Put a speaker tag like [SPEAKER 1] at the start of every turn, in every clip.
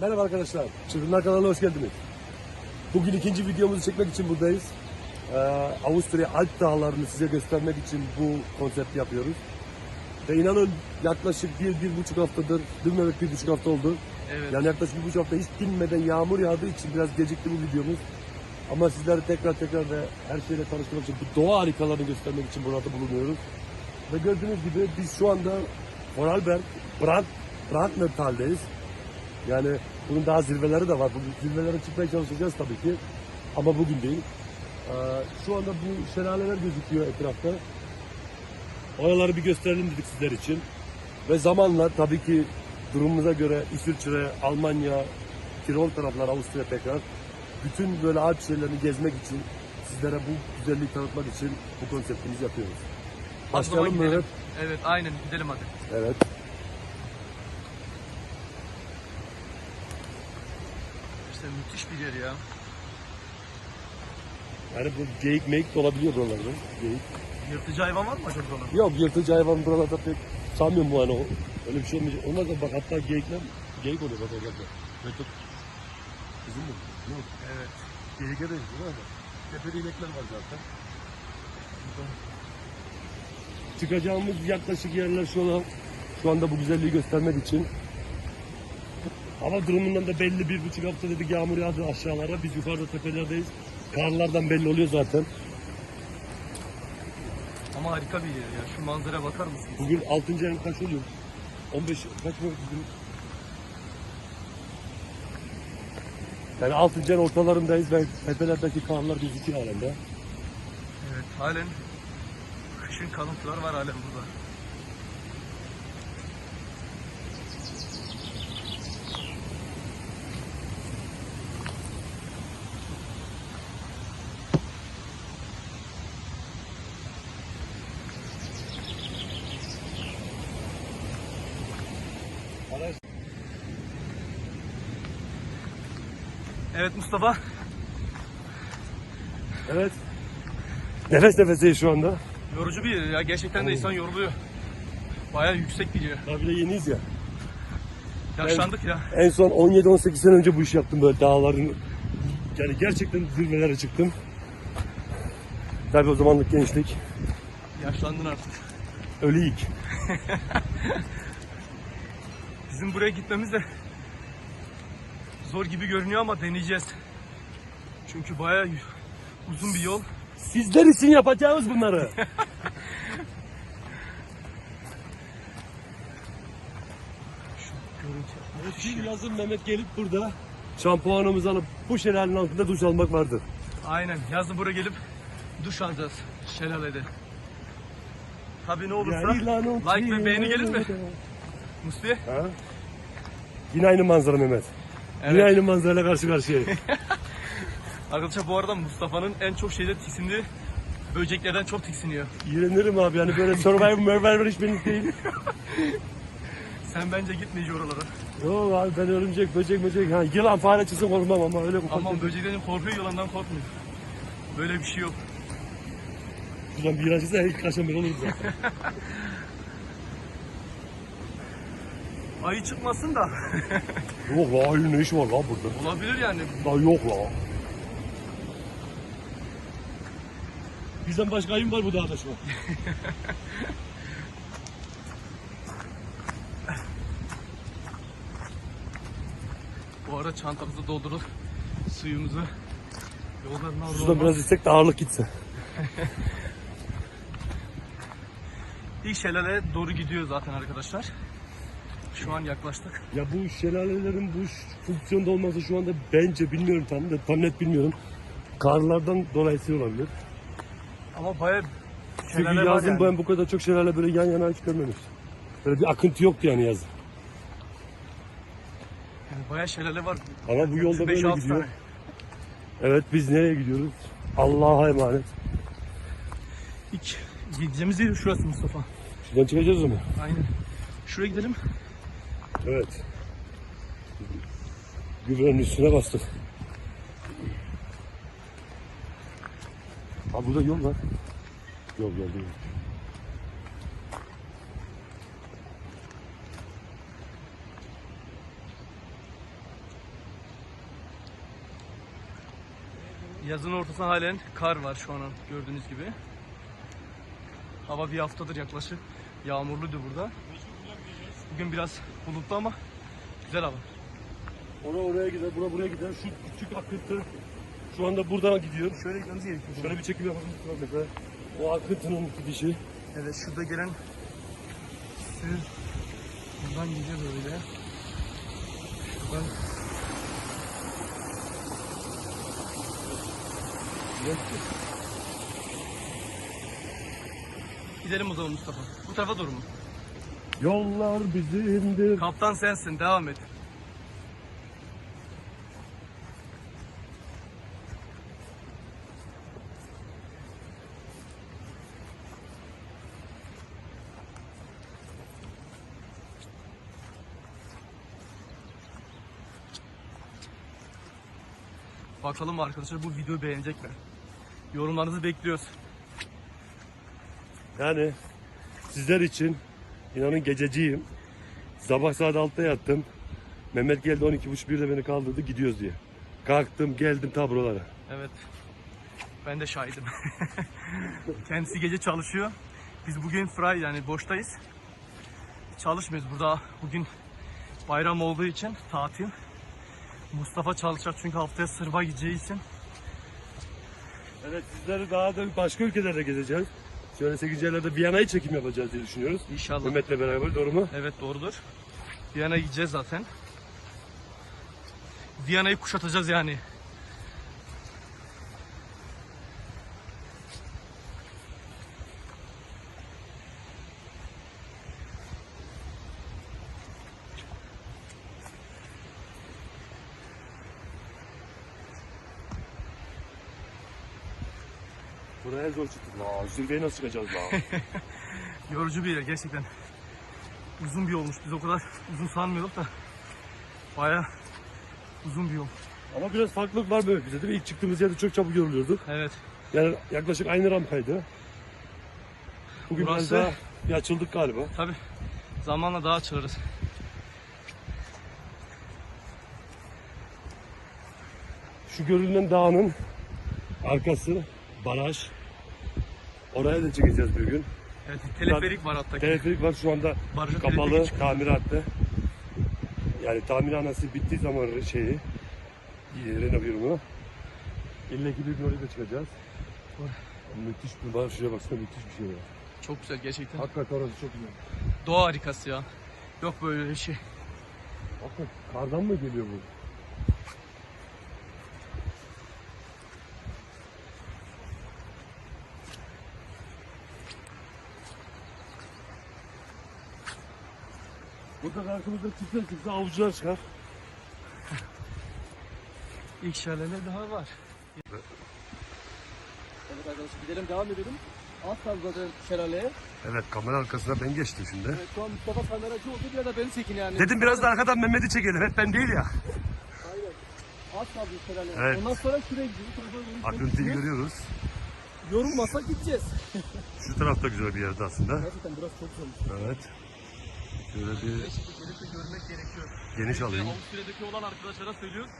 [SPEAKER 1] Merhaba arkadaşlar. Çılgınlar kanalına hoş geldiniz. Bugün ikinci videomuzu çekmek için buradayız. Ee, Avusturya Alp dağlarını size göstermek için bu konsepti yapıyoruz. Ve inanın yaklaşık bir, bir buçuk haftadır, dün evet bir buçuk hafta oldu.
[SPEAKER 2] Evet.
[SPEAKER 1] Yani yaklaşık bir buçuk hafta hiç dinmeden yağmur yağdığı için biraz gecikti bu videomuz. Ama sizlere tekrar tekrar ve her şeyle tanıştırmak için, bu doğa harikalarını göstermek için burada bulunuyoruz. Ve gördüğünüz gibi biz şu anda Vorarlberg, Brand, Brandnertal'deyiz. Yani bunun daha zirveleri de var. Bu zirvelere çıkmaya çalışacağız tabii ki. Ama bugün değil. Ee, şu anda bu şelaleler gözüküyor etrafta. Oraları bir gösterelim dedik sizler için. Ve zamanla tabii ki durumumuza göre İsviçre, Almanya, Tirol taraflar, Avusturya tekrar bütün böyle Alp şehirlerini gezmek için sizlere bu güzelliği tanıtmak için bu konseptimizi yapıyoruz. Başlayalım mı? Evet
[SPEAKER 2] aynen gidelim hadi.
[SPEAKER 1] Evet.
[SPEAKER 2] İşte müthiş bir yer ya.
[SPEAKER 1] Yani bu geyik meyik de olabiliyor buralarda. Geyik.
[SPEAKER 2] Yırtıcı hayvan var mı acaba burada?
[SPEAKER 1] Yok yırtıcı hayvan buralarda pek sanmıyorum bu hani o. Öyle bir şey olmayacak. Onlar da bak hatta geyikler geyik oluyor bak orada. Bak. Bizim mi? Yok.
[SPEAKER 2] Evet.
[SPEAKER 1] Geyike değil mi? Tepede inekler var zaten. Çıkacağımız yaklaşık yerler şu an şu anda bu güzelliği göstermek için. Hava durumundan da belli bir buçuk hafta dedik yağmur yağdı aşağılara. Biz yukarıda tepelerdeyiz. Karlardan belli oluyor zaten.
[SPEAKER 2] Ama harika bir yer ya. Şu manzara bakar mısınız?
[SPEAKER 1] Bugün 6. ayın kaç oluyor? 15 kaç mı bugün? Yani 6. ayın ortalarındayız ve tepelerdeki karlar gözüküyor halen de.
[SPEAKER 2] Evet halen kışın kalıntıları var halen burada. Mustafa.
[SPEAKER 1] Evet. Nefes nefeseyiz şu anda.
[SPEAKER 2] Yorucu bir ya. Gerçekten de insan yoruluyor. Baya yüksek bir yer.
[SPEAKER 1] Daha bir de yeniyiz ya.
[SPEAKER 2] Yaşlandık ya.
[SPEAKER 1] En son 17-18 sene önce bu işi yaptım böyle dağların. Yani gerçekten zirvelere çıktım. Tabii o zamanlık gençlik.
[SPEAKER 2] Yaşlandın artık.
[SPEAKER 1] Ölüyük.
[SPEAKER 2] Bizim buraya gitmemiz de zor gibi görünüyor ama deneyeceğiz. Çünkü bayağı uzun bir yol.
[SPEAKER 1] Sizler için yapacağız bunları. Bir yazın Mehmet gelip burada şampuanımızı alıp bu şelalenin altında duş almak vardır.
[SPEAKER 2] Aynen yazın buraya gelip duş alacağız şelalede. Tabii ne olursa like ve beğeni gelir mi? Musti?
[SPEAKER 1] Ha? Yine aynı manzara Mehmet. Yine
[SPEAKER 2] Evet.
[SPEAKER 1] aynı manzarayla karşı karşıyayız.
[SPEAKER 2] Arkadaşlar bu arada Mustafa'nın en çok şeyde tiksindiği böceklerden çok tiksiniyor.
[SPEAKER 1] İğrenirim abi yani böyle Survivor Survivor hiç benlik değil.
[SPEAKER 2] Sen bence gitme hiç oralara.
[SPEAKER 1] Yok abi ben örümcek, böcek, böcek. Ha, yılan, fare çıksın korkmam ama öyle ufak.
[SPEAKER 2] Aman böceklerin korkuyor yılandan korkmuyor. Böyle bir şey yok.
[SPEAKER 1] Şuradan bir yılan çıksa ilk kaçan ben olurum zaten.
[SPEAKER 2] Ayı çıkmasın da
[SPEAKER 1] yok la ayının ne işi var la burada?
[SPEAKER 2] olabilir yani.
[SPEAKER 1] La yok la. Bizden başka ayın var bu dağda şu an.
[SPEAKER 2] Bu ara çantamızı doldurup suyumuzu yolların
[SPEAKER 1] Şuradan
[SPEAKER 2] ardından
[SPEAKER 1] biraz istek de ağırlık gitse.
[SPEAKER 2] İlk şelaleye doğru gidiyor zaten arkadaşlar. Şu an yaklaştık.
[SPEAKER 1] Ya bu şelalelerin bu fonksiyonda olması şu anda bence bilmiyorum tam, da, tam net bilmiyorum. Karlardan dolayısıyla olabilir.
[SPEAKER 2] Ama bayağı
[SPEAKER 1] Çünkü
[SPEAKER 2] şelale var
[SPEAKER 1] yazın
[SPEAKER 2] yani.
[SPEAKER 1] ben bu kadar çok şelale böyle yan yana hiç görmemiştim. Böyle bir akıntı yoktu yani yazın.
[SPEAKER 2] Yani bayağı şelale var.
[SPEAKER 1] Ama bu yolda böyle
[SPEAKER 2] 5-6
[SPEAKER 1] gidiyor.
[SPEAKER 2] tane.
[SPEAKER 1] Evet biz nereye gidiyoruz? Allah'a emanet.
[SPEAKER 2] İlk gideceğimiz yer şurası Mustafa.
[SPEAKER 1] Şuradan çıkacağız mı?
[SPEAKER 2] Aynen. Şuraya gidelim.
[SPEAKER 1] Evet. Gübrenin üstüne bastık. Ha burada yol var. Yol yol yol.
[SPEAKER 2] Yazın ortasında halen kar var şu an gördüğünüz gibi. Hava bir haftadır yaklaşık yağmurluydu burada. Bugün biraz bulutlu ama güzel hava.
[SPEAKER 1] Ona oraya gider, bura buraya gider. Şu küçük akıntı şu anda buradan gidiyor.
[SPEAKER 2] Şöyle gitmemiz gerekiyor.
[SPEAKER 1] Şöyle bir çekim yapalım mesela. O akıntının gidişi.
[SPEAKER 2] Evet şurada gelen su buradan gidiyor böyle. Şuradan Gidelim o zaman Mustafa. Bu tarafa doğru mu?
[SPEAKER 1] Yollar bizimdir.
[SPEAKER 2] Kaptan sensin devam et. Bakalım arkadaşlar bu videoyu beğenecek mi? Yorumlarınızı bekliyoruz.
[SPEAKER 1] Yani sizler için inanın gececiyim. Sabah saat 6'da yattım. Mehmet geldi 12.30 beni kaldırdı gidiyoruz diye. Kalktım geldim ta buralara.
[SPEAKER 2] Evet. Ben de şahidim. Kendisi gece çalışıyor. Biz bugün fry yani boştayız. Çalışmıyoruz burada. Bugün bayram olduğu için tatil. Mustafa çalışacak çünkü haftaya Sırba gideceği için.
[SPEAKER 1] Evet sizleri daha da başka ülkelerde gezeceğiz. Şöyle 8. aylarda Viyana'yı çekim yapacağız diye düşünüyoruz.
[SPEAKER 2] İnşallah.
[SPEAKER 1] Mehmet'le beraber doğru mu?
[SPEAKER 2] Evet doğrudur. Viyana'ya gideceğiz zaten. Viyana'yı kuşatacağız yani.
[SPEAKER 1] Buraya zor çıktık. La, zirveye nasıl çıkacağız la?
[SPEAKER 2] Yorucu bir yer gerçekten. Uzun bir yolmuş. Biz o kadar uzun sanmıyorduk da. Baya uzun bir yol.
[SPEAKER 1] Ama biraz farklılık var böyle bize mi? İlk çıktığımız yerde çok çabuk yoruluyorduk.
[SPEAKER 2] Evet.
[SPEAKER 1] Yani yaklaşık aynı rampaydı. Bugün
[SPEAKER 2] Burası-
[SPEAKER 1] biraz daha bir açıldık galiba.
[SPEAKER 2] Tabi zamanla daha açılırız.
[SPEAKER 1] Şu görünen dağın arkası baraj. Oraya da çekeceğiz bir gün.
[SPEAKER 2] Evet, teleferik var hatta.
[SPEAKER 1] Teleferik var şu anda
[SPEAKER 2] Barajın
[SPEAKER 1] kapalı tamiratta. Yani tamirhanesi bittiği zaman şeyi e, renovumu İlle gibi bir oraya da çıkacağız. Müthiş bir var şuraya baksana müthiş bir şey var.
[SPEAKER 2] Çok güzel gerçekten.
[SPEAKER 1] Hakikaten orası çok güzel.
[SPEAKER 2] Doğa harikası ya. Yok böyle bir şey.
[SPEAKER 1] Hakikaten kardan mı geliyor bu? Burada karşımızda çıksa çıksa avcılar çıkar.
[SPEAKER 2] İlk şelale daha var.
[SPEAKER 3] Evet arkadaşlar gidelim devam edelim. Az kaldı zaten şelaleye.
[SPEAKER 1] Evet kamera arkasına ben geçtim şimdi.
[SPEAKER 3] Evet, şu an Mustafa kameracı oldu biraz da beni çekin yani.
[SPEAKER 1] Dedim biraz da arkadan Mehmet'i çekelim. Hep ben değil ya.
[SPEAKER 3] Aynen. Az kaldı şelaleye.
[SPEAKER 1] Evet.
[SPEAKER 3] Ondan sonra şuraya gidiyoruz.
[SPEAKER 1] Akıntıyı görüyoruz.
[SPEAKER 3] Yorulmasak gideceğiz.
[SPEAKER 1] Şu tarafta güzel bir yerde aslında.
[SPEAKER 3] Gerçekten burası çok güzelmiş.
[SPEAKER 1] Evet. Şöyle bir
[SPEAKER 2] görmek gerekiyor.
[SPEAKER 1] geniş alayım.
[SPEAKER 2] Avusturya'daki olan arkadaşlara söylüyoruz.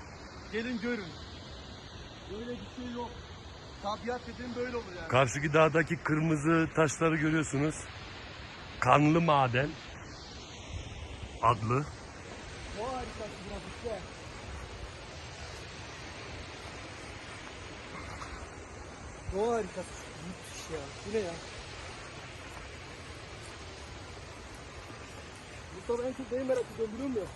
[SPEAKER 2] Gelin görün.
[SPEAKER 3] Böyle bir şey yok. Tabiat dediğim böyle olur yani.
[SPEAKER 1] Karşıki dağdaki kırmızı taşları görüyorsunuz. Kanlı maden adlı.
[SPEAKER 3] O harikası burası işte. Doğa harikası. Müthiş ya. Bu ne ya? Mustafa en çok neyi merak ediyorum biliyor musun?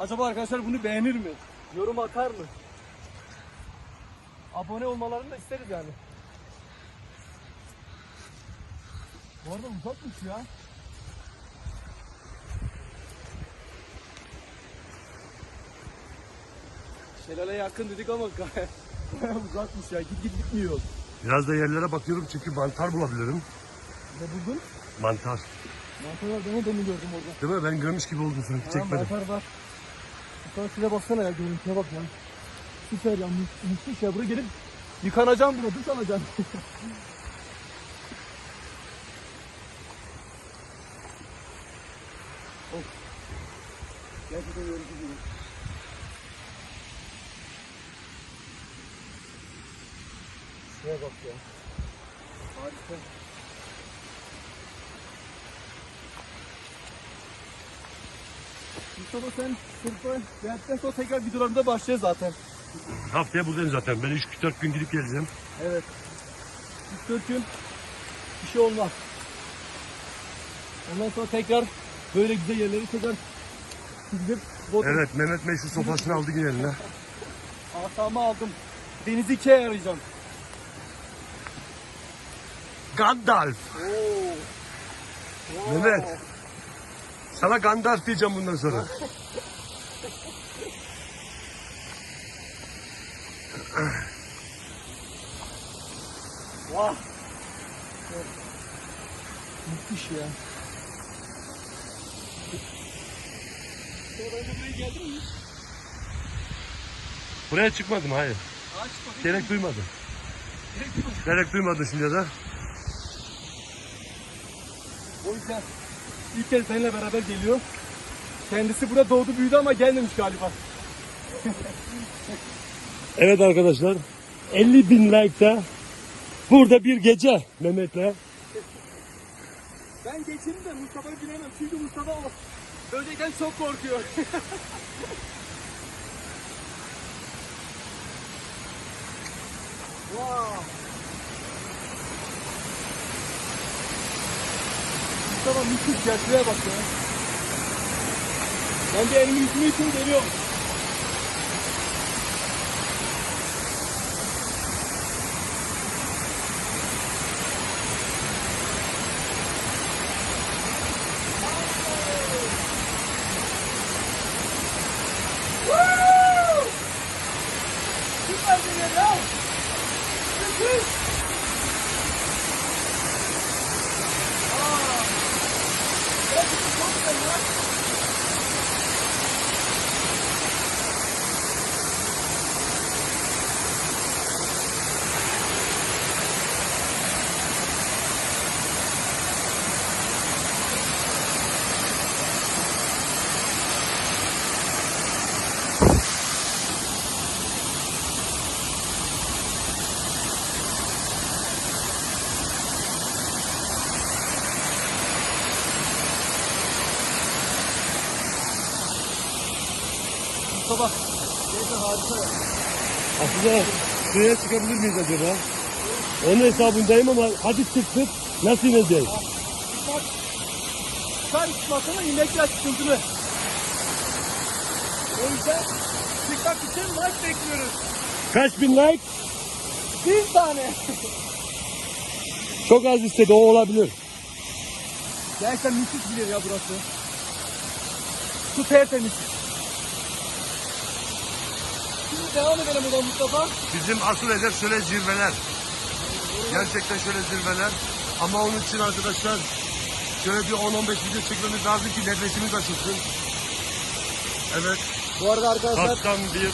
[SPEAKER 3] Acaba arkadaşlar bunu beğenir mi? Yorum atar mı? Abone olmalarını da isteriz yani. Bu arada uzakmış ya. Şelaleye yakın dedik ama gayet bayağı uzakmış ya. Git git bitmiyor.
[SPEAKER 1] Biraz da yerlere bakıyorum çünkü mantar bulabilirim.
[SPEAKER 3] Ne buldun?
[SPEAKER 1] Mantar.
[SPEAKER 3] Mantar var ben de demin gördüm orada.
[SPEAKER 1] Değil mi? Ben görmüş gibi oldum sanki. Çekmedim.
[SPEAKER 3] mantar var. Sonra şuraya baksana ya görüntüye bak ya. Süper ya mü- müthiş ya. Buraya gelip yıkanacağım buna duş alacağım. of. Gerçekten yorucu gibi.
[SPEAKER 2] Şuraya bak ya. Harika. Mustafa sen sırfa geldikten sonra tekrar videolarında başlayacağız zaten.
[SPEAKER 1] Haftaya buradayım zaten. Ben 3-4 gün gidip geleceğim.
[SPEAKER 2] Evet. 3-4 gün bir şey olmaz. Ondan sonra tekrar böyle güzel yerleri tekrar gidip bot
[SPEAKER 1] Evet Mehmet şu sopasını aldı yine eline.
[SPEAKER 2] asamı aldım. Denizi ikiye arayacağım.
[SPEAKER 1] Gandalf.
[SPEAKER 2] Oo.
[SPEAKER 1] Mehmet. Sana Gandalf diyeceğim bundan sonra.
[SPEAKER 2] Vah. Müthiş ya. Buraya geldim mi?
[SPEAKER 1] Buraya çıkmadım hayır.
[SPEAKER 2] Bakayım.
[SPEAKER 1] Gerek duymadım.
[SPEAKER 2] Gerek
[SPEAKER 1] duymadım şimdiye kadar.
[SPEAKER 2] O yüzden ilk kez seninle beraber geliyor. Kendisi burada doğdu büyüdü ama gelmemiş galiba.
[SPEAKER 1] Evet arkadaşlar. 50 bin like'da burada bir gece Mehmet'le.
[SPEAKER 2] Ben geçeyim de Mustafa'yı bilemem. Çünkü Mustafa o. Böyleyken çok korkuyor. wow. Mustafa müthiş ya. Bak ya. Ben de elimi yüzümü için geliyorum.
[SPEAKER 1] Aslında suya çıkabilir miyiz acaba? Onun hesabındayım ama hadi çıktık. Nasıl ineceğiz?
[SPEAKER 2] Bak. Sen çıkmasana inmek biraz sıkıntılı. O yüzden çıkmak için like bekliyoruz.
[SPEAKER 1] Kaç bin like?
[SPEAKER 2] Bir tane.
[SPEAKER 1] Çok az istedi o olabilir.
[SPEAKER 2] Gerçekten müthiş bir yer ya burası. Su tertemiz. Şimdi devam edelim buradan Mustafa.
[SPEAKER 1] Bizim asıl hedef şöyle zirveler. Gerçekten şöyle zirveler. Ama onun için arkadaşlar şöyle bir 10-15 video çekmemiz lazım ki nefesimiz açılsın. Evet.
[SPEAKER 2] Bu arada arkadaşlar
[SPEAKER 1] Kaptan bir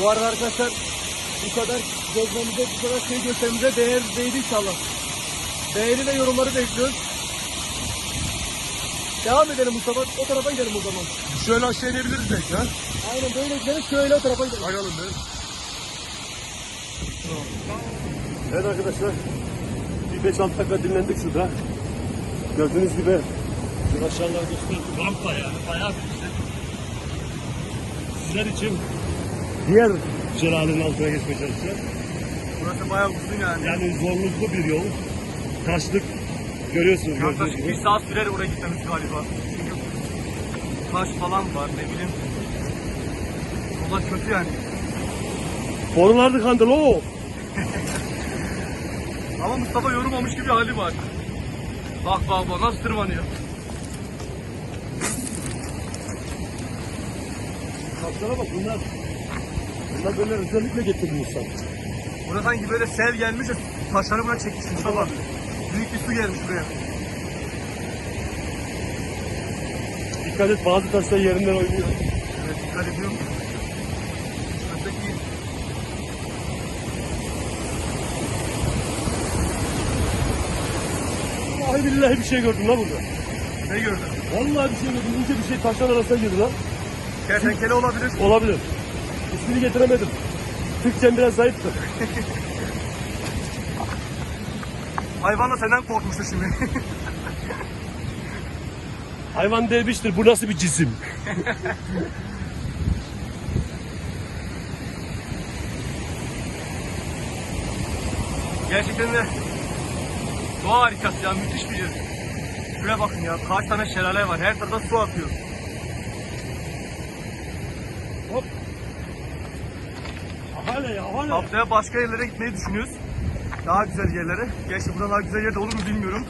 [SPEAKER 2] Bu arada arkadaşlar bu kadar gezmemize, bu kadar şey göstermemize değer değdi inşallah. Beğeni ve yorumları bekliyoruz. Devam edelim Mustafa. O tarafa gidelim o zaman.
[SPEAKER 1] şöyle aşağı inebiliriz belki ha.
[SPEAKER 2] Aynen böyle gidelim. Şöyle o tarafa gidelim.
[SPEAKER 1] Bakalım be. Evet arkadaşlar. Bir 5-6 dakika dinlendik şurada. Gördüğünüz gibi aşağılar gösterdim. Rampa yani bayağı bir güzel. Sizler için diğer şelalenin altına geçmeye çalışacağız.
[SPEAKER 4] Burası bayağı uzun yani.
[SPEAKER 1] Yani zorluklu bir yol. Taşlık görüyorsunuz gördüğünüz gibi.
[SPEAKER 4] bir saat sürer oraya gitmemiz galiba. Çünkü taş falan var ne bileyim. Yollar kötü yani.
[SPEAKER 1] Borular kandı lo.
[SPEAKER 4] Ama Mustafa yorulmamış gibi hali var. Bak bak bak nasıl tırmanıyor.
[SPEAKER 1] Taşlara bak bunlar. Bunlar böyle özellikle getirilmişler.
[SPEAKER 4] Burada sanki böyle sel gelmiş de taşları buraya çekmiş Mustafa. Büyük bir su gelmiş buraya.
[SPEAKER 1] Dikkat et bazı taşlar yerinden oynuyor.
[SPEAKER 4] Evet dikkat ediyorum. Şuradaki
[SPEAKER 1] Vallahi billahi bir şey gördüm lan burada.
[SPEAKER 4] ne gördün?
[SPEAKER 1] Vallahi bir şey gördüm. İnce bir şey taşlar arasına girdi lan.
[SPEAKER 2] Kertenkele olabilir.
[SPEAKER 1] Olabilir. İsmini getiremedim. Türkçem biraz zayıftır.
[SPEAKER 2] Hayvan da senden korkmuştu şimdi.
[SPEAKER 1] Hayvan demiştir bu nasıl bir cisim?
[SPEAKER 2] Gerçekten de doğa harikası ya müthiş bir yer. Şuraya bakın ya kaç tane şelale var her tarafta su akıyor.
[SPEAKER 1] Hop. Ahale ya ahale.
[SPEAKER 2] Haftaya başka yerlere gitmeyi düşünüyoruz. Daha güzel yerlere. Gerçi burada daha güzel yerde olur mu bilmiyorum.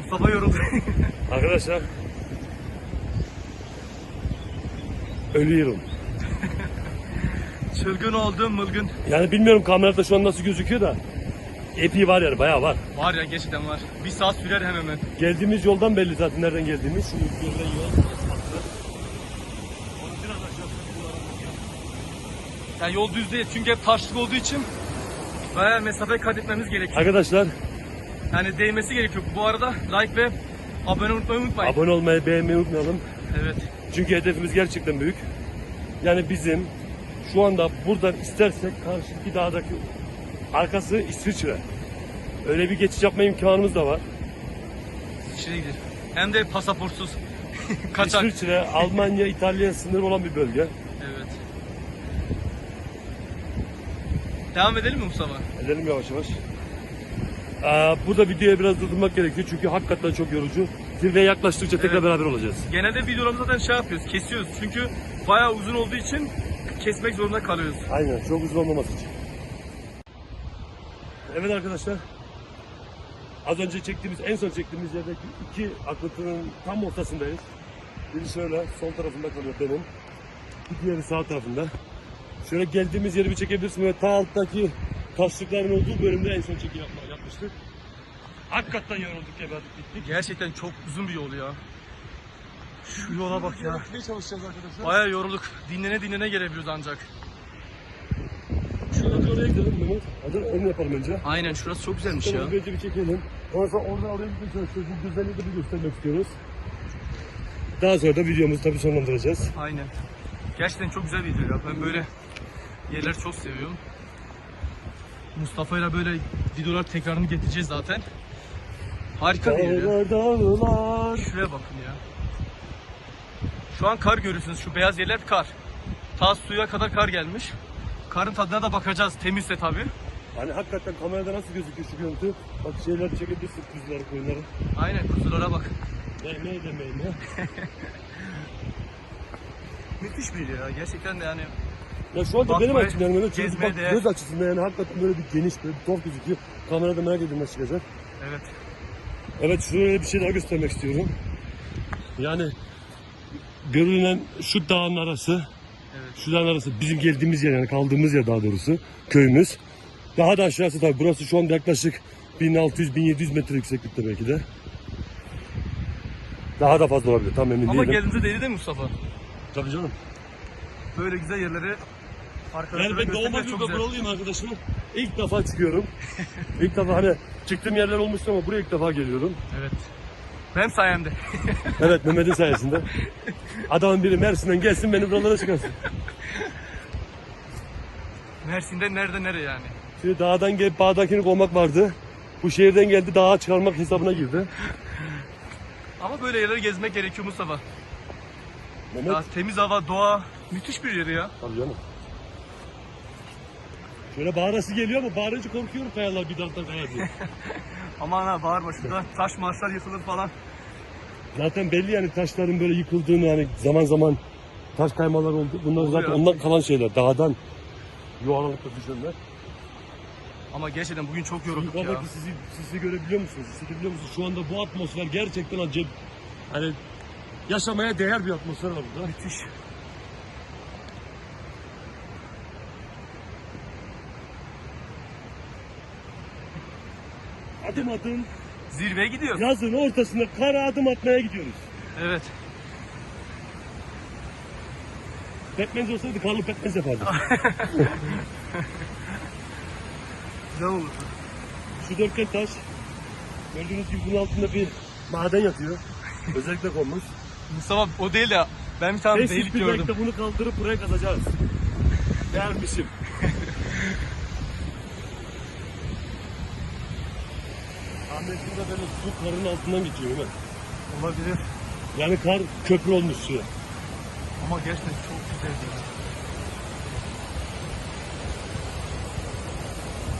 [SPEAKER 2] Mustafa yoruldu.
[SPEAKER 1] Arkadaşlar. Ölüyorum.
[SPEAKER 2] Çılgın oldum mılgın.
[SPEAKER 1] Yani bilmiyorum kamerada şu an nasıl gözüküyor da. Epi var yani bayağı var.
[SPEAKER 2] Var ya gerçekten var. Bir saat sürer hemen hemen.
[SPEAKER 1] Geldiğimiz yoldan belli zaten nereden geldiğimiz. Şu görülen yol.
[SPEAKER 2] Yani yol düz değil çünkü hep taşlık olduğu için bayağı mesafe kat etmemiz gerekiyor.
[SPEAKER 1] Arkadaşlar
[SPEAKER 2] Yani değmesi gerekiyor. Bu arada like ve abone olmayı unutmayın.
[SPEAKER 1] abone olmayı beğenmeyi unutmayalım.
[SPEAKER 2] Evet.
[SPEAKER 1] Çünkü hedefimiz gerçekten büyük. Yani bizim şu anda buradan istersek karşıdaki dağdaki arkası İsviçre. Öyle bir geçiş yapma imkanımız da var.
[SPEAKER 2] Şeydir. Hem de pasaportsuz. Kaçak.
[SPEAKER 1] İsviçre, Almanya, İtalya sınırı olan bir bölge.
[SPEAKER 2] Evet. Devam edelim mi Mustafa?
[SPEAKER 1] Edelim yavaş yavaş. Aa, burada videoya biraz durdurmak gerekiyor çünkü hakikaten çok yorucu. Zirveye yaklaştıkça tekrar
[SPEAKER 2] Evet.
[SPEAKER 1] beraber olacağız.
[SPEAKER 2] Genelde videolarımızda zaten şey yapıyoruz, kesiyoruz. Çünkü bayağı uzun olduğu için kesmek zorunda kalıyoruz.
[SPEAKER 1] Aynen çok uzun olmaması için. Evet arkadaşlar. Az önce çektiğimiz, en son çektiğimiz yerdeki iki akıntının tam ortasındayız. Biri şöyle sol tarafında kalıyor benim. Bir diğeri sağ tarafında. Şöyle geldiğimiz yeri bir çekebilirsin ve ta alttaki taşlıkların olduğu bölümde en son çekim yapma, yapmıştık. Hakikaten yorulduk geberdik gittik.
[SPEAKER 2] Gerçekten çok uzun bir yol ya. Şu yola bak ya.
[SPEAKER 1] Ne çalışacağız arkadaşlar?
[SPEAKER 2] Bayağı yorulduk. Dinlene dinlene gelebiliyoruz ancak.
[SPEAKER 1] Şöyle oraya gidelim Mehmet. Hadi onu yapalım önce.
[SPEAKER 2] Aynen şurası çok güzelmiş ya.
[SPEAKER 1] Şöyle bir önce bir çekelim. Ondan sonra oradan oraya gitmeye çalışıyoruz. Bu güzelliği de bir göstermek istiyoruz. Daha sonra da videomuzu tabii sonlandıracağız.
[SPEAKER 2] Aynen. Gerçekten çok güzel bir video ya. Ben böyle yerleri çok seviyorum. Mustafa ile böyle videolar tekrarını getireceğiz zaten. Harika bir yer ya. Şuraya bakın ya. Şu an kar görüyorsunuz. Şu beyaz yerler kar. Ta suya kadar kar gelmiş. Karın tadına da bakacağız. Temizse tabii.
[SPEAKER 1] Hani hakikaten kamerada nasıl gözüküyor şu görüntü? Bak şeyler çekebilirsin kuzuları koyunları.
[SPEAKER 2] Aynen kuzulara bak.
[SPEAKER 1] Meymeyi de meyme.
[SPEAKER 2] Müthiş bir yer ya. Gerçekten de yani
[SPEAKER 1] Ya şu anda benim açımdan böyle
[SPEAKER 2] gezmeye
[SPEAKER 1] bak göz açısından yani hakikaten böyle bir geniş böyle bir tuhaf gözüküyor. Kamerada merak ediyorum nasıl çıkacak.
[SPEAKER 2] evet.
[SPEAKER 1] Evet şuraya bir şey daha göstermek istiyorum. Yani görünen şu dağın arası,
[SPEAKER 2] Evet.
[SPEAKER 1] şu dağın arası bizim geldiğimiz yer yani kaldığımız yer daha doğrusu köyümüz. Daha da aşağısı tabii burası şu anda yaklaşık 1600-1700 metre yükseklikte belki de. Daha da fazla olabilir tam emin
[SPEAKER 2] Ama
[SPEAKER 1] değilim.
[SPEAKER 2] gelince deli değil mi Mustafa?
[SPEAKER 1] Tabii canım.
[SPEAKER 2] Böyle güzel arkadaşlara
[SPEAKER 1] Yani ben doğma
[SPEAKER 2] güzel.
[SPEAKER 1] buralıyım arkadaşım. İlk defa çıkıyorum. İlk defa hani çıktığım yerler olmuştu ama buraya ilk defa geliyorum.
[SPEAKER 2] Evet. Benim sayemde.
[SPEAKER 1] Evet Mehmet'in sayesinde. Adamın biri Mersin'den gelsin beni buralara çıkarsın.
[SPEAKER 2] Mersin'de nerede nereye yani.
[SPEAKER 1] Şimdi dağdan gelip bağdakini kovmak vardı. Bu şehirden geldi dağa çıkarmak hesabına girdi.
[SPEAKER 2] Ama böyle yerleri gezmek gerekiyor Mustafa.
[SPEAKER 1] Mehmet.
[SPEAKER 2] Ya, temiz hava, doğa. Müthiş bir yer ya.
[SPEAKER 1] Tabii canım. Şöyle bağırası geliyor ama bağırınca korkuyorum kayalar bir taraftan kayar diye.
[SPEAKER 2] Aman ha bağırma şurada taş marşlar yıkılır falan.
[SPEAKER 1] Zaten belli yani taşların böyle yıkıldığını hani zaman zaman taş kaymalar oldu. Bunlar
[SPEAKER 2] Oluyor.
[SPEAKER 1] zaten ondan kalan şeyler. Dağdan yuvarlanıp düşenler.
[SPEAKER 2] Ama gerçekten bugün çok yorulduk ya.
[SPEAKER 1] Yukarıdaki sizi, sizi görebiliyor musunuz? Hissedebiliyor musunuz? Şu anda bu atmosfer gerçekten acayip. Hani yaşamaya değer bir atmosfer var burada.
[SPEAKER 2] Müthiş.
[SPEAKER 1] Adım adım
[SPEAKER 2] Zirveye gidiyoruz.
[SPEAKER 1] yazın ortasında kara adım atmaya gidiyoruz.
[SPEAKER 2] Evet.
[SPEAKER 1] Pekmez olsaydı karlı pekmez yapardık.
[SPEAKER 2] Güzel olur.
[SPEAKER 1] Şu dörtgen taş. Gördüğünüz gibi bunun altında bir maden yatıyor. Özellikle konmuş.
[SPEAKER 2] Mustafa o değil de Ben bir tane
[SPEAKER 1] Sessiz
[SPEAKER 2] delik
[SPEAKER 1] bir
[SPEAKER 2] gördüm.
[SPEAKER 1] bunu kaldırıp buraya kazacağız. Dermişim. Burada böyle su karın altından geçiyor değil mi?
[SPEAKER 2] Olabilir.
[SPEAKER 1] Yani kar köprü olmuş suya.
[SPEAKER 2] Ama gerçekten çok güzel ya.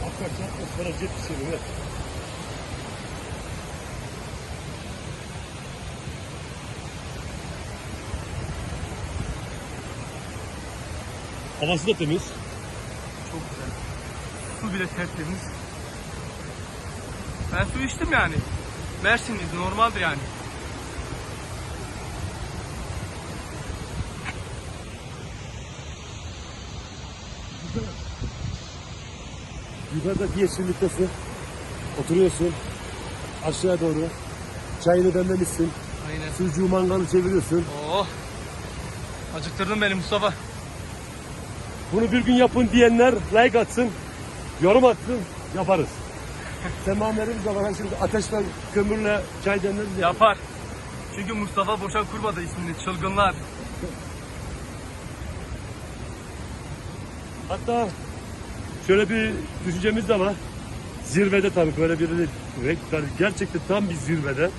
[SPEAKER 1] Hakikaten atmosfera jet bir şey değil mi? Havası da temiz.
[SPEAKER 2] Çok güzel. Su bile tertemiz. Ben su içtim yani. Mersinliyiz normaldir yani.
[SPEAKER 1] Yukarıdaki yeşilliktesin. Oturuyorsun. Aşağı doğru. Çayını demlemişsin.
[SPEAKER 2] Aynen.
[SPEAKER 1] Sucuğu mangalı çeviriyorsun.
[SPEAKER 2] Oh. Acıktırdın beni Mustafa.
[SPEAKER 1] Bunu bir gün yapın diyenler like atsın. Yorum atsın. Yaparız. Semaverimiz de var. Şimdi ateşle, kömürle çay demleriz. ya.
[SPEAKER 2] Yapar. Çünkü Mustafa boşa kurmadı ismini. Çılgınlar.
[SPEAKER 1] Hatta şöyle bir düşüncemiz de var. Zirvede tabii böyle bir yani gerçekten tam bir zirvede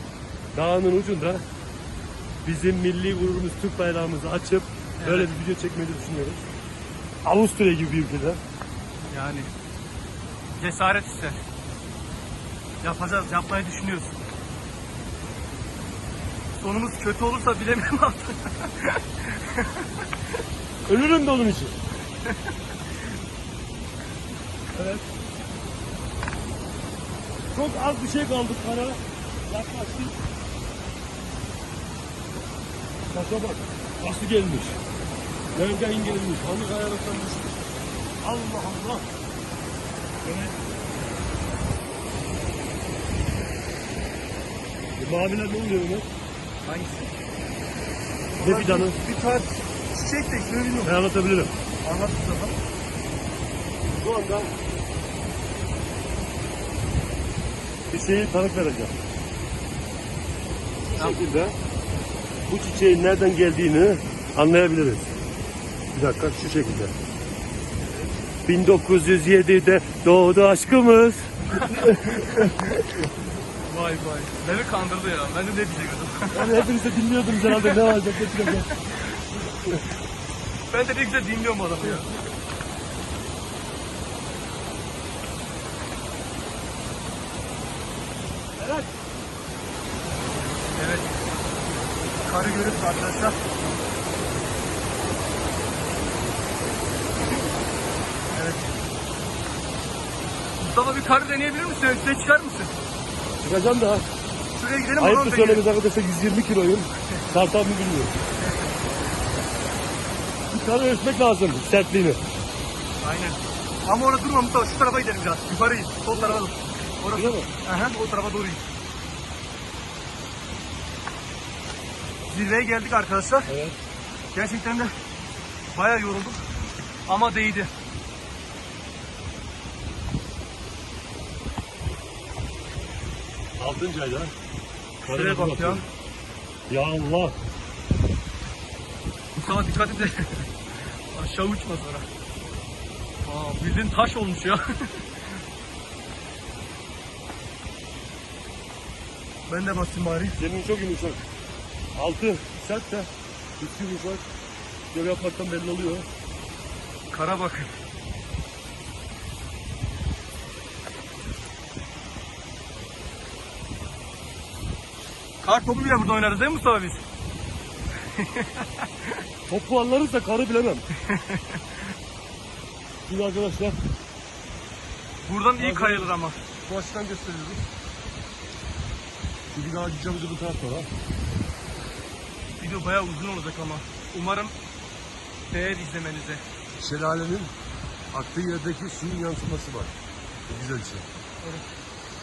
[SPEAKER 1] dağının ucunda bizim milli gururumuz Türk bayrağımızı açıp böyle bir video çekmeyi düşünüyoruz. Avusturya gibi bir ülkede.
[SPEAKER 2] Yani cesaret ister. Yapacağız, yapmayı düşünüyoruz. Sonumuz kötü olursa bilemem artık.
[SPEAKER 1] Ölürüm de onun için. evet. Çok az bir şey kaldı kara. Yaklaştık. Taşa bak. Nasıl gelmiş. Nereden gelmiş. Hangi kayalıktan düşmüş. Allah Allah. Evet. Maviler ne oluyor Ömer?
[SPEAKER 2] Hangisi?
[SPEAKER 1] Ne fidanı?
[SPEAKER 2] Bir tane çiçek de bilmiyorum.
[SPEAKER 1] Ben anlatabilirim.
[SPEAKER 2] Anlat Mustafa.
[SPEAKER 1] Şu anda bir şeyi tanık vereceğim. Bu şekilde bu çiçeğin nereden geldiğini anlayabiliriz. Bir dakika şu şekilde. 1907'de doğdu aşkımız.
[SPEAKER 2] Vay vay. Beni kandırdı ya. Ben de ne diyecektim.
[SPEAKER 1] Yani hepiniz de dinliyordunuz herhalde ne olacak ne çıkacak.
[SPEAKER 2] ben de ne güzel dinliyorum adamı ya.
[SPEAKER 1] Evet.
[SPEAKER 2] Evet. Karı görüp arkadaşlar. Evet. Mustafa bir karı deneyebilir misin? Üstüne çıkar mısın?
[SPEAKER 1] Çıkacağım da.
[SPEAKER 2] Şuraya gidelim.
[SPEAKER 1] Ayıp da söylemez arkadaşlar 120 kiloyum. Tartam mı bilmiyorum. Bir tane ölçmek lazım sertliğini.
[SPEAKER 2] Aynen. Ama orada durma Mustafa. Şu tarafa gidelim biraz. Yukarı git. Sol tarafa doğru. Orası.
[SPEAKER 1] Öyle mi?
[SPEAKER 2] Aha, o tarafa doğru git. Zirveye geldik arkadaşlar.
[SPEAKER 1] Evet.
[SPEAKER 2] Gerçekten de bayağı yorulduk. Ama değdi.
[SPEAKER 1] Altıncı ayda.
[SPEAKER 2] Şuraya bak ya.
[SPEAKER 1] Ya Allah.
[SPEAKER 2] Mustafa dikkat et de aşağı uçma sonra. Aa, bildiğin taş olmuş ya. ben de basayım bari.
[SPEAKER 1] Zemin çok yumuşak. Altı sert de üstü yumuşak. Böyle yapmaktan belli oluyor.
[SPEAKER 2] Kara bakın. Kar topu bile burada oynarız değil mi Mustafa biz?
[SPEAKER 1] Top puanlarız da karı bilemem. Şimdi arkadaşlar
[SPEAKER 2] Buradan iyi kayılır ama. Bu açıdan gösteriyoruz.
[SPEAKER 1] çünkü daha cicamızı bu tarafta var.
[SPEAKER 2] Video bayağı uzun olacak ama. Umarım değer izlemenize.
[SPEAKER 1] Şelalenin aktığı yerdeki suyun yansıması var. Bu güzel bir şey.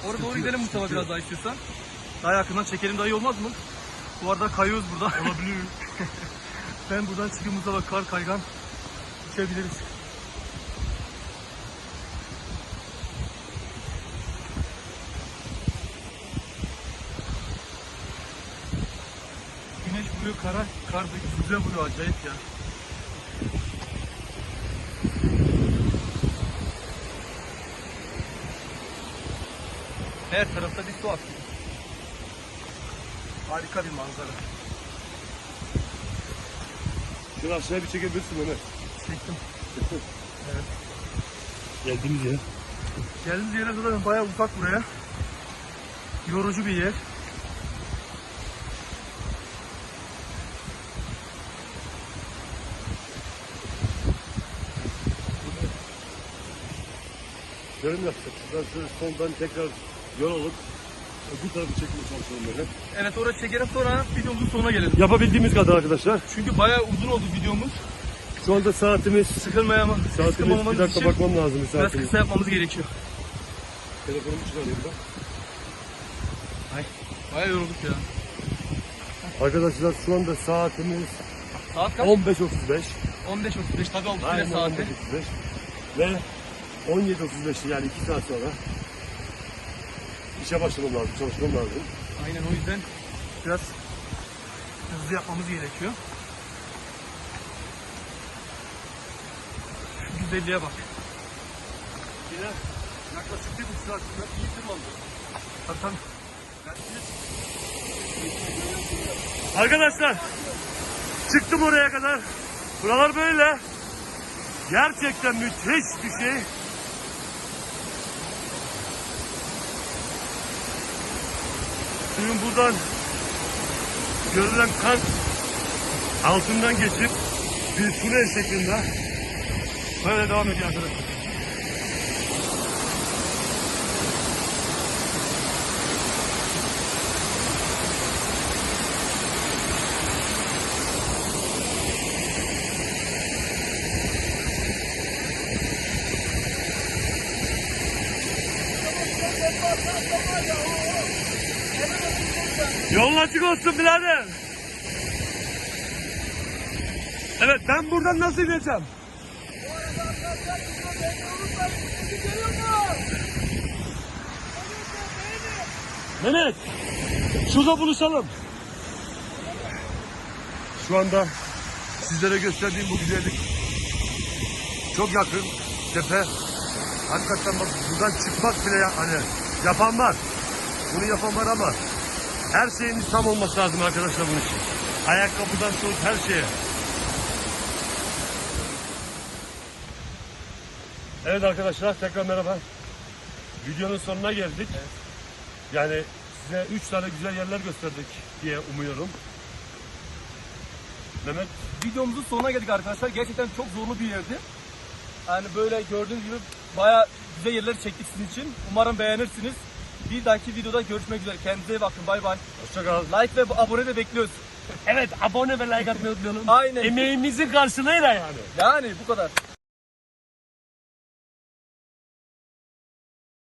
[SPEAKER 2] Oraya doğru gidelim Mustafa biraz daha istiyorsan. Daha yakından çekelim daha iyi olmaz mı? Bu arada kayıyoruz burada. Olabilir. ben buradan çıkayım Mustafa kar kaygan. Düşebiliriz. Güneş vuruyor kara. Kar da güzel vuruyor acayip ya. Her tarafta bir su akıyor. Harika bir manzara.
[SPEAKER 1] Şunu aşağıya bir çekebilirsin Mehmet.
[SPEAKER 2] Çektim.
[SPEAKER 1] Geldiğimiz yer.
[SPEAKER 2] Geldiğimiz yere zaten bayağı ufak buraya. Yorucu bir yer.
[SPEAKER 1] Dönüm yapacak. Şuradan soldan tekrar yol alıp öbür tarafı çekmeye çalışalım böyle.
[SPEAKER 2] Evet oraya çekelim sonra videomuzun sonuna gelelim.
[SPEAKER 1] Yapabildiğimiz kadar arkadaşlar.
[SPEAKER 2] Çünkü bayağı uzun oldu videomuz.
[SPEAKER 1] Şu anda saatimiz
[SPEAKER 2] Sıkılmaya ama
[SPEAKER 1] saatimiz bir dakika
[SPEAKER 2] için
[SPEAKER 1] bakmam lazım bir
[SPEAKER 2] biraz
[SPEAKER 1] saatimiz.
[SPEAKER 2] kısa yapmamız gerekiyor.
[SPEAKER 1] Telefonumu çıkarayım ben.
[SPEAKER 2] Ay, bayağı yorulduk ya.
[SPEAKER 1] Arkadaşlar şu anda saatimiz
[SPEAKER 2] Saat kaç?
[SPEAKER 1] 15.35.
[SPEAKER 2] 15.35 tabi oldu bile saati.
[SPEAKER 1] 15.35. Ve 17.35 yani 2 saat sonra işe başlamam lazım, çalışmam lazım.
[SPEAKER 2] Aynen o yüzden biraz hızlı yapmamız gerekiyor. Şu güzelliğe bak.
[SPEAKER 1] Yine yaklaşık bir buçuk saat sonra iyi tırmandı.
[SPEAKER 2] Tabii tabii.
[SPEAKER 1] Arkadaşlar çıktım oraya kadar. Buralar böyle. Gerçekten müthiş bir şey. Suyun buradan görülen kan altından geçip bir tünel şeklinde böyle devam ediyor arkadaşlar. Olsun birader. Evet ben buradan nasıl gideceğim? Mehmet, şurada buluşalım. Şu anda sizlere gösterdiğim bu güzellik çok yakın tepe. Hakikaten bak buradan çıkmak bile ya, hani yapan var. Bunu yapan var ama her şeyin tam olması lazım arkadaşlar bunun için. Ayakkabıdan tut her şeye. Evet arkadaşlar tekrar merhaba. Videonun sonuna geldik. Yani size 3 tane güzel yerler gösterdik diye umuyorum. Mehmet
[SPEAKER 2] Videomuzun sonuna geldik arkadaşlar. Gerçekten çok zorlu bir yerdi. Yani böyle gördüğünüz gibi bayağı güzel yerler çektik sizin için. Umarım beğenirsiniz. Bir dahaki videoda görüşmek üzere. Kendinize iyi bakın. Bay bay.
[SPEAKER 1] hoşçakal.
[SPEAKER 2] Like ve abone de bekliyoruz.
[SPEAKER 1] Evet abone ve like atmayı unutmayalım.
[SPEAKER 2] Aynen.
[SPEAKER 1] Emeğimizin karşılığıyla yani.
[SPEAKER 2] Yani bu kadar.